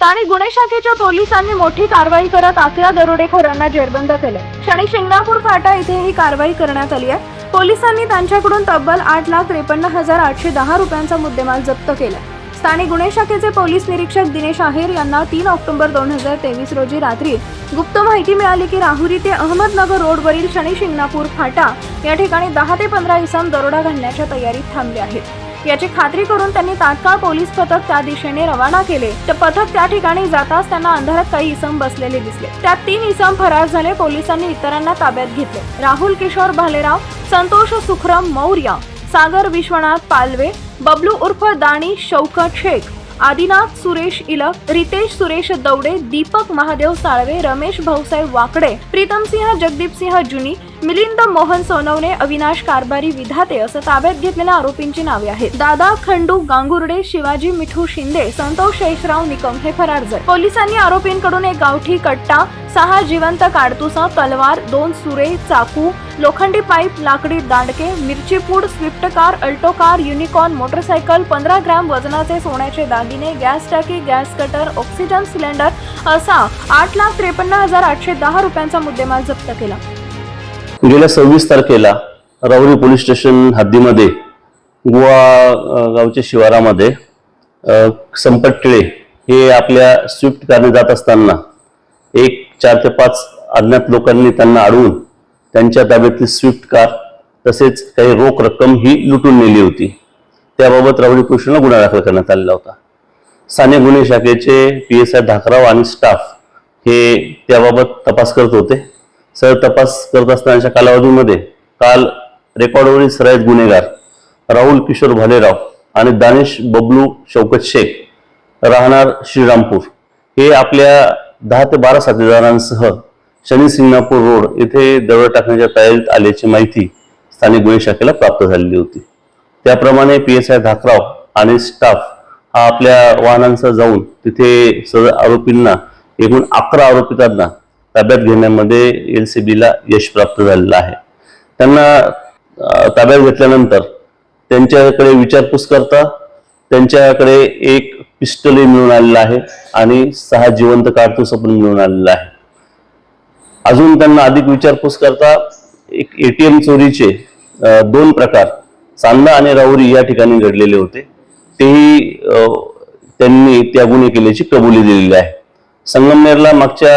स्थानिक गुन्हे शाखेच्या पोलिसांनी मोठी कारवाई करत अकरा दरोडेखोरांना जेरबंद केले. शनी शिंगणापूर फाटा इथे ही कारवाई करण्यात आली आहे. पोलिसांनी त्यांच्याकडून तब्बल आठ लाख त्रेपन्न हजार आठशे दहा रुपयांचा मुद्देमाल जप्त केला. स्थानिक गुन्हे शाखेचे पोलीस निरीक्षक दिनेश आहेर यांना तीन ऑक्टोबर दोन हजार तेवीस रोजी रात्री गुप्त माहिती मिळाली की राहुरी ते अहमदनगर रोडवरील शनी शिंगणापूर फाटा या ठिकाणी दहा ते पंधरा इसम दरोडा घालण्याच्या तयारीत थांबले आहेत. याची खात्री करून त्यांनी तात्काळ पोलीस पथक त्या दिशेने रवाना केले. तर पथक त्या ठिकाणी जाताच त्यांना अंधारात काही इसम बसलेले दिसले. त्यात तीन इसम फरार झाले पोलिसांनी इतरांना ताब्यात घेतले. राहुल किशोर भालेराव संतोष सुखरम मौर्य सागर विश्वनाथ पालवे बबलू उर्फ दाणी शौकत शेख आदिनाथ सुरेश इलक रितेश सुरेश दौडे दीपक महादेव साळवे रमेश भाऊसाहेब वाकडे प्रीतम सिंह जगदीप सिंह जुनी मिलिंद मोहन सोनवणे अविनाश कारभारी विधाते असं ताब्यात घेतलेल्या आरोपींची नावे आहेत. दादा खंडू गांगुर्डे शिवाजी मिठू शिंदे संतोष शेषराव निकम हे फरार झाले. पोलिसांनी आरोपींकडून एक गावठी कट्टा सहा जिवंत काडतुसा तलवार दोन सुरे चाकू लोखंडी पाईप लाकडी दांडके मिरची पूड Swift car Alto car Unicorn motorcycle पंधरा ग्रॅम वजनाचे सोन्याचे दागिने गॅस टाकी गॅस कटर ऑक्सिजन सिलेंडर असा आठ लाख त्रेपन्न हजार आठशे दहा रुपयांचा मुद्देमाल जप्त केला. गेल्या सव्वीस तारखेला रावरी पोलीस स्टेशन हद्दीमध्ये गोवा गावच्या शिवारामध्ये संपत टिळे हे आपल्या स्विफ्ट कारने जात असताना एक चार ते पाच अज्ञात लोकांनी त्यांना अडवून त्यांच्या ताब्यातली स्विफ्ट कार तसेच काही रोख रक्कम ही लुटून नेली होती. त्याबाबत रावडी पोलिसांना गुन्हा दाखल करण्यात आलेला होता. साने गुन्हे शाखेचे पी एस आय धाकराव आणि स्टाफ हे त्याबाबत तपास करत होते. सर तपास करत असतानाच्या कालावधीमध्ये काल रेकॉर्डवरील सराईत गुन्हेगार राहुल किशोर भालेराव आणि दानिश बबलू शौकत शेख राहणार श्रीरामपूर. हे आपल्या दहा ते बारा साथीदारांसह शनी सिंगणापूर रोड येथे दरोडा टाकण्याच्या तयारीत आल्याची माहिती स्थानिक गुन्हे शाखेला प्राप्त झालेली होती. त्याप्रमाणे पी एस आय धाकराव आणि स्टाफ हा आपल्या वाहनांसह जाऊन तिथे सदर आरोपींना एकूण अकरा आरोपितांना ताब्यात घेण्यामध्ये एल सी बीला यश प्राप्त झालेलं आहे. त्यांना ताब्यात घेतल्यानंतर त्यांच्याकडे विचारपूस करता त्यांच्याकडे एक पिस्टलही मिळून आलेलं आहे आणि सहा जिवंत काडतुस पण मिळून आलेलं आहे. अजून त्यांना अधिक विचारपूस करता एक एटीएम चोरीचे दोन प्रकार चांदा आणि राहुरी या ठिकाणी घडलेले होते. तेही त्यांनी त्या गुन्हे केल्याची कबुली दिलेली आहे. संगमनेरला मागच्या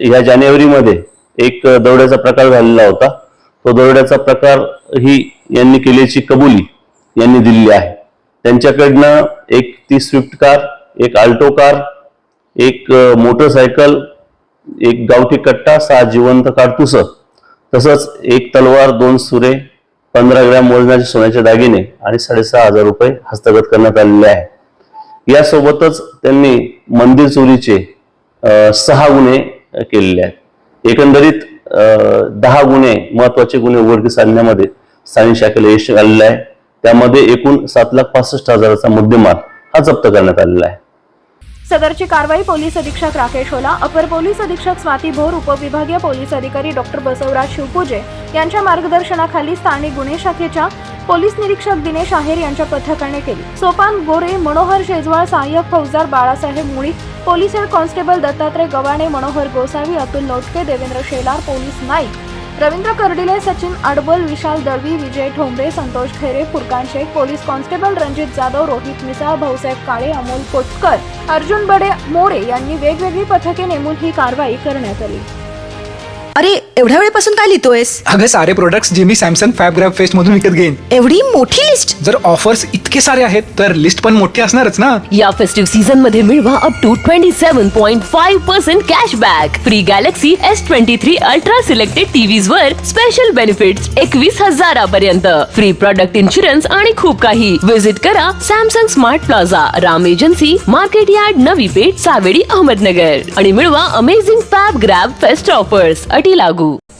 ह्या जानेवारीमध्ये एक दौड्याचा प्रकार झालेला होता. तो दौड्याचा प्रकार ही यांनी केल्याची कबुली यांनी दिलेली आहे. त्यांच्याकडनं एक ती स्विफ्ट कार एक आल्टो कार एक मोटरसायकल एक गावठी कट्टा सहा जिवंत काडतुसं तसंच एक तलवार दोन सुरे पंधरा ग्रॅम मोजण्याचे सोन्याचे दागिने आणि साडेसहा हजार रुपये हस्तगत करण्यात आलेले आहे. यासोबतच त्यांनी मंदिर चोरीचे सहा गुन्हे केलेले आहेत. एकंदरीत दहा गुन्हे महत्त्वाचे गुन्हे उघडकीस आणण्यामध्ये स्थानिक शाखेला यश आलेलं आहे. त्यामध्ये एकूण सात लाख पासष्ट हजाराचा मुद्देमाल हा जप्त करण्यात आलेला आहे. सदरची कारवाई पोलीस अधीक्षक राकेश ओला अपर पोलीस अधीक्षक स्वाती भोर उपविभागीय पोलीस अधिकारी डॉक्टर बसवराज शिवपूजे यांच्या मार्गदर्शनाखाली स्थानिक गुन्हे शाखेच्या पोलीस निरीक्षक दिनेश आहेर यांच्या पथकाने केली. सोपान गोरे मनोहर शेजवाळ सहाय्यक फौजदार Balasaheb Muli police head constable Dattatray Gawane Manohar Gosavi Atul Lotke Devendra Shelar police Naik Ravindra Kardile Sachin Adbal Vishal Dalvi Vijay Thombare Santosh Khaire Furkan Shaikh police constable Ranjit Jadhav Rohit Misal Bhausaheb Kale Amol Kotkar Arjun Bade More यांनी वेगवेगळी पथके नेमून ही कारवाई करण्यात आली. एवढ्या वेळेपासून काय लिहितोयस? अगं सारे प्रोडक्ट्स जे मी सॅमसंग फॅब ग्रॅब फेस्ट मधून विकत घेईन. एवढी मोठी लिस्ट जर ऑफर्स इतके सारे आहेत तर लिस्ट पण मोठी असणारच ना? या फेस्टिव्ह सीझनमध्ये मिळवा up to twenty seven point five percent cashback free Galaxy S twenty three Ultra selected TVs वर स्पेशल बेनिफिट्स एकवीस हजारापर्यंत. फ्री प्रॉडक्ट इन्शुरन्स आणि खूप काही. विजिट करा Samsung smart plaza Ram agency market yard Navi Peth Savedi Ahmednagar. आणि मिळवा amazing fab grab fest offers अटी लागू.